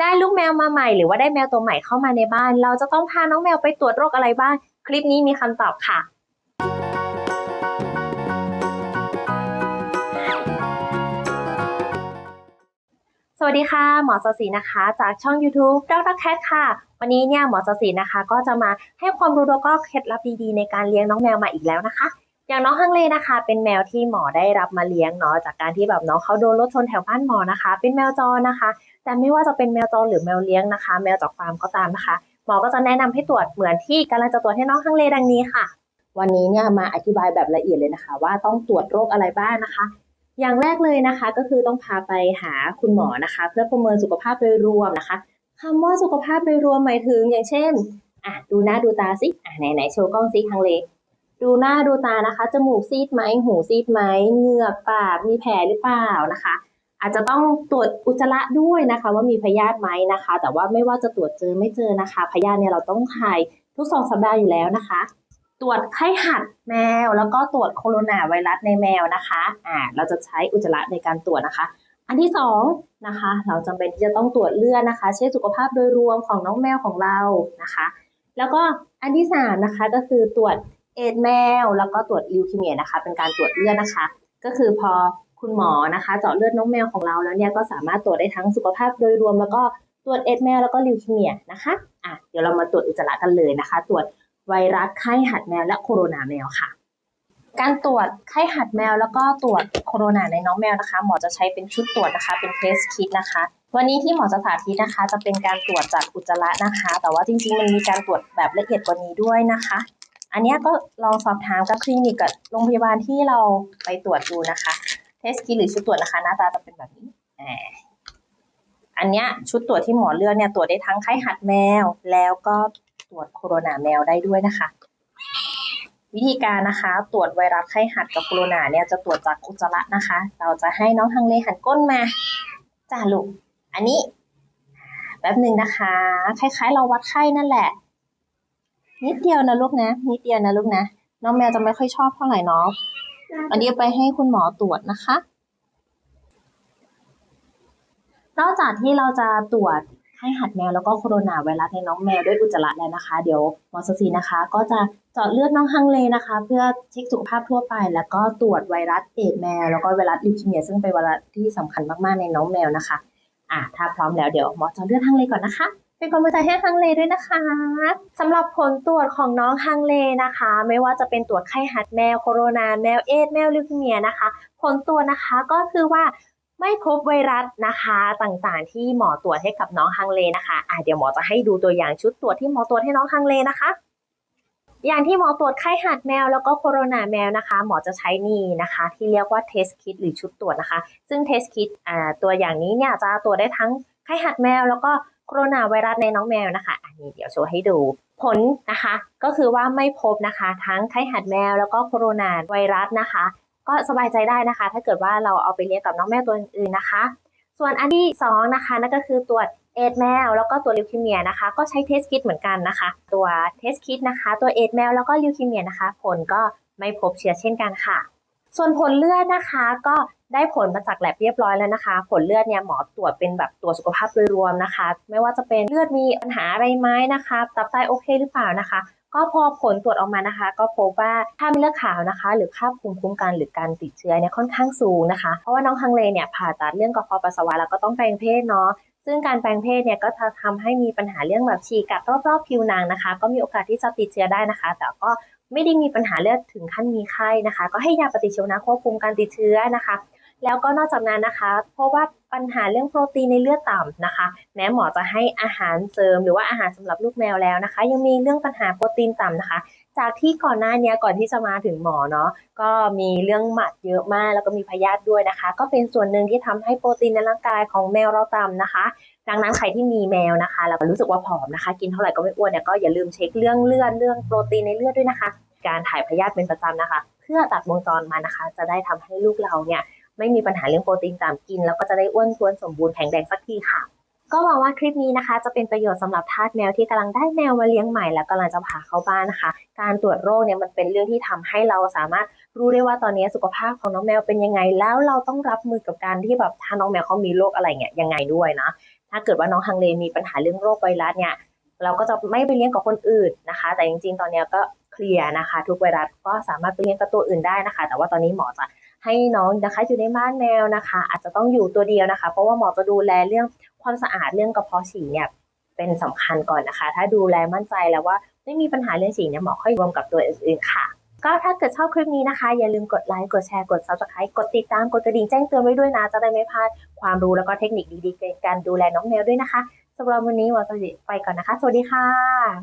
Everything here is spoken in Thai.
ได้ลูกแมวมาใหม่หรือว่าได้แมวตัวใหม่เข้ามาในบ้าน เราจะต้องพาน้องแมวไปตรวจโรคอะไรบ้าง คลิปนี้มีคำตอบค่ะสวัสดีค่ะ หมอสศินะคะ จากช่อง YouTube ดรแคทค่ะ วันนี้เนี่ยหมอสศินะคะ ก็จะมาให้ความรู้แล้วก็เคล็ดลับดีๆในการเลี้ยงน้องแมวมาอีกแล้วนะคะ อย่างน้องฮังเลนะคะ เป็นแมวที่หมอได้รับมาเลี้ยงเนาะจากการที่แบบน้องเขาโดนรถชนแถวบ้านหมอนะคะ เป็นแมวจรนะคะ แต่ไม่ว่าจะเป็นแมวจรหรือแมวเลี้ยงนะคะ แมวจากฟาร์มก็ตามนะคะ หมอก็จะแนะนำให้ตรวจเหมือนที่กำลังจะตรวจให้น้องฮังเลดังนี้ค่ะ วันนี้เนี่ยมาอธิบายแบบละเอียดเลยนะคะ ว่าต้องตรวจโรคอะไรบ้างนะคะอย่างแรกเลยนะคะก็คือต้องพาไปหาคุณหมอนะคะ เพื่อประเมินสุขภาพโดยรวมนะคะคำว่าสุขภาพโดยรวมหมายถึงอย่างเช่นอะดูหน้าดูตาสิอะไหนไหนโชว์กล้องซิฮังเล ดูหน้าดูตานะคะ จมูกซีดไหม หูซีดไหมเหงือกปาก มีแผลหรือเปล่านะคะ อาจจะต้องตรวจอุจจาระด้วยนะคะ ว่ามีพยาธิไหมนะคะ แต่ว่าไม่ว่าจะตรวจเจอไม่เจอนะคะ พยาธิเนี่ยเราต้องถ่ายทุกสองสัปดาห์อยู่แล้วนะคะ ตรวจไข้หัดแมว แล้วก็ตรวจโคโรนาไวรัสในแมวนะคะ อ่า เราจะใช้อุจจาระในการตรวจนะคะ อันที่สองนะคะ เราจำเป็นที่จะต้องตรวจเลือดนะคะ เช็คสุขภาพโดยรวมของน้องแมวของเรานะคะ แล้วก็อันที่สามนะคะก็คือตรวจ เอดแมว แล้วก็ตรวจลิวคีเมียนะคะ เป็นการตรวจเลือดนะคะ ก็คือพอคุณหมอนะคะเจาะเลือดน้องแมวของเราแล้วเนี่ยก็สามารถตรวจได้ทั้งสุขภาพโดยรวม แล้วก็ตรวจเอดแมวแล้วก็ลิวคีเมียนะคะอะเดี๋ยวเรามาตรวจอุจจาระกันเลยนะคะ ตรวจไวรัสไข้หัดแมวและโคโรนาแมวค่ะการตรวจไข้หัดแมวแล้วก็ตรวจโคโรนาในน้องแมวนะคะ หมอจะใช้เป็นชุดตรวจนะคะ เป็นเทสคิดนะคะ วันนี้ที่หมอจะสาธิตนะคะ จะเป็นการตรวจจากอุจจาระนะคะ แต่ว่าจริงๆมันมีการตรวจแบบละเอียดกว่านี้ด้วยนะคะ อันนี้ก็ลองสอบถามกับคลินิกกับโรงพยาบาลที่เราไปตรวจดูนะคะ เทสคิดหรือชุดตรวจนะคะ หน้าตาจะเป็นแบบนี้อันเนี้ยชุดตรวจที่หมอเลือกเนี่ยตรวจได้ทั้งไข้หัดแมว แล้วก็ตรวจโคโรนาแมวได้ด้วยนะคะ วิธีการนะคะตรวจไวรัสไข้หัดกับโคโรนาเนี่ยจะตรวจจากอุจจาระนะคะ เราจะให้น้องทังเลหันก้นมาจ้าลูกอันนี้แป๊บหนึ่งนะคะ คล้ายๆ เราวัดไข้นั่นแหละ นิดเดียวนะลูกนะ นิดเดียวนะลูกนะ น้องแมวจะไม่ค่อยชอบเท่าไหร่เนาะอันนี้ไปให้คุณหมอตรวจนะคะ นอกจากที่เราจะตรวจไข้หัดแมวแล้วก็โคโรนาไวรัสในน้องแมวด้วยอุจจาระแล้วนะคะ เดี๋ยวหมอสซีนะคะ ก็จะเจาะเลือดน้องฮังเลนะคะ เพื่อเช็คสุขภาพทั่วไป แล้วก็ตรวจไวรัสเอดแมวแล้วก็ไวรัสลิวคีเมียซึ่งเป็นไวรัสที่สำคัญมากๆในน้องแมวนะคะ อะถ้าพร้อมแล้วเดี๋ยวหมอเจาะเลือดฮังเลก่อนนะคะ เป็นกำลังใจให้ฮังเลด้วยนะคะสำหรับผลตรวจของน้องฮังเลนะคะ ไม่ว่าจะเป็นตรวจไข้หัดแมวโคโรนาแมวเอดส์แมวลิวคีเมียนะคะ ผลตรวจนะคะก็คือว่าไม่พบไวรัสนะคะต่างๆ ที่หมอตรวจให้กับน้องฮังเลนะคะอะเดี๋ยวหมอจะให้ดูตัวอย่างชุดตรวจที่หมอตรวจให้น้องฮังเลนะคะ อย่างที่หมอตรวจไข้หัดแมวแล้วก็โคโรนาแมวนะคะ หมอจะใช้นี่นะคะ ที่เรียกว่าเทสคิดหรือชุดตรวจนะคะ ซึ่งเทสคิดอ่าตัวอย่างนี้เนี่ยจะตรวจได้ทั้งไข้หัดแมวแล้วก็ โคโรนาไวรัสในน้องแมวนะคะ อันนี้เดี๋ยวโชว์ให้ดูผลนะคะก็คือว่าไม่พบนะคะทั้งไข้หัดแมวแล้วก็โคโรนาไวรัสนะคะ ก็สบายใจได้นะคะ ถ้าเกิดว่าเราเอาไปเลี้ยงกับน้องแมวตัวอื่นนะคะ ส่วนอันที่สองนะคะนั่นก็คือตรวจเอดแมวแล้วก็ตัวลิวคีเมียนะคะ ก็ใช้เทสคิดเหมือนกันนะคะ ตัวเทสคิดนะคะ ตัวเอดแมวแล้วก็ลิวคีเมียนะคะ ผลก็ไม่พบเชื้อเช่นกันค่ะ ส่วนผลเลือดนะคะก็ ได้ผลมาจากแลบเรียบร้อยแล้วนะคะ ผลเลือดเนี่ยหมอตรวจเป็นแบบตรวจสุขภาพโดยรวมนะคะ ไม่ว่าจะเป็นเลือดมีปัญหาอะไรไหมนะคะตับไตโอเคหรือเปล่านะคะ ก็พอผลตรวจออกมานะคะ ก็พบว่าค่าเม็ดเลือดขาวนะคะ หรือค่าภูมิคุ้มกันหรือการติดเชื้อเนี่ยค่อนข้างสูงนะคะ เพราะว่าน้องฮังเลเนี่ยผ่าตัดเรื่องกระเพาะปัสสาวะแล้วก็ต้องแปลงเพศเนาะซึ่งการแปลงเพศเนี่ยก็จะทำให้มีปัญหาเรื่องแบบฉีกกัดรอบๆผิวหนังนะคะ ก็มีโอกาสที่จะติดเชื้อได้นะคะ แต่ก็ไม่ได้มีปัญหาเลือดถึงขั้นมีไข้นะคะ ก็ให้ยาปฏิชีวนะควบคุมการติดเชื้อนะคะ แล้วก็นอกจากนั้นนะคะ เพราะว่าปัญหาเรื่องโปรตีนในเลือดต่ำนะคะ แม้หมอจะให้อาหารเสริมหรือว่าอาหารสำหรับลูกแมวแล้วนะคะ ยังมีเรื่องปัญหาโปรตีนต่ำนะคะ จากที่ก่อนหน้านี้ก่อนที่จะมาถึงหมอเนาะก็มีเรื่องหมัดเยอะมาก แล้วก็มีพยาธิด้วยนะคะ ก็เป็นส่วนหนึ่งที่ทำให้โปรตีนในร่างกายของแมวเราต่ำนะคะ ดังนั้นใครที่มีแมวนะคะแล้วรู้สึกว่าผอมนะคะ กินเท่าไหร่ก็ไม่อ้วนเนี่ยก็อย่าลืมเช็คเรื่องเลือดเรื่องโปรตีนในเลือดด้วยนะคะ การถ่ายพยาธิเป็นประจำนะคะ เพื่อตัดวงจรมานะคะ จะได้ทำให้ลูกเราเนี่ย ไม่มีปัญหาเรื่องโปรตีนต่ำกิน แล้วก็จะได้อ้วนท้วนสมบูรณ์แข็งแรงสักทีค่ะ ก็หวังว่าคลิปนี้นะคะ จะเป็นประโยชน์สำหรับทาสแมวที่กำลังได้แมวมาเลี้ยงใหม่แล้วกำลังจะพาเข้าบ้านนะคะ การตรวจโรคเนี่ยมันเป็นเรื่องที่ทำให้เราสามารถรู้ได้ว่าตอนนี้สุขภาพของน้องแมวเป็นยังไง แล้วเราต้องรับมือกับการที่แบบถ้าน้องแมวเขามีโรคอะไรเงี้ยยังไงด้วยนะถ้าเกิดว่าน้องฮังเลมีปัญหาเรื่องโรคไวรัสเนี่ยเราก็จะไม่ไปเลี้ยงกับคนอื่นนะคะ แต่จริงๆ ตอนนี้ก็เคลียร์นะคะ ทุกไวรัสก็สามารถไปเลี้ยงกับตัวอื่นได้นะคะ แต่ว่าตอนนี้หมอจะ ให้น้องนะคะอยู่ในบ้านแมวนะคะ อาจจะต้องอยู่ตัวเดียวนะคะ เพราะว่าหมอจะดูแลเรื่องความสะอาดเรื่องกระเพาะฉี่เนี่ยเป็นสำคัญก่อนนะคะ ถ้าดูแลมั่นใจแล้วว่าไม่มีปัญหาเรื่องฉี่เนี่ยหมอค่อยรวมกับตัวอื่นๆค่ะ ก็ถ้าเกิดชอบคลิปนี้นะคะ อย่าลืมกดไลค์กดแชร์กด subscribe กดติดตามกดกระดิ่งแจ้งเตือนไว้ด้วยนะ จะได้ไม่พลาดความรู้แล้วก็เทคนิคดีๆในการดูแลน้องแมวด้วยนะคะสำหรับวันนี้หมอจะไปก่อนนะคะ สวัสดีค่ะ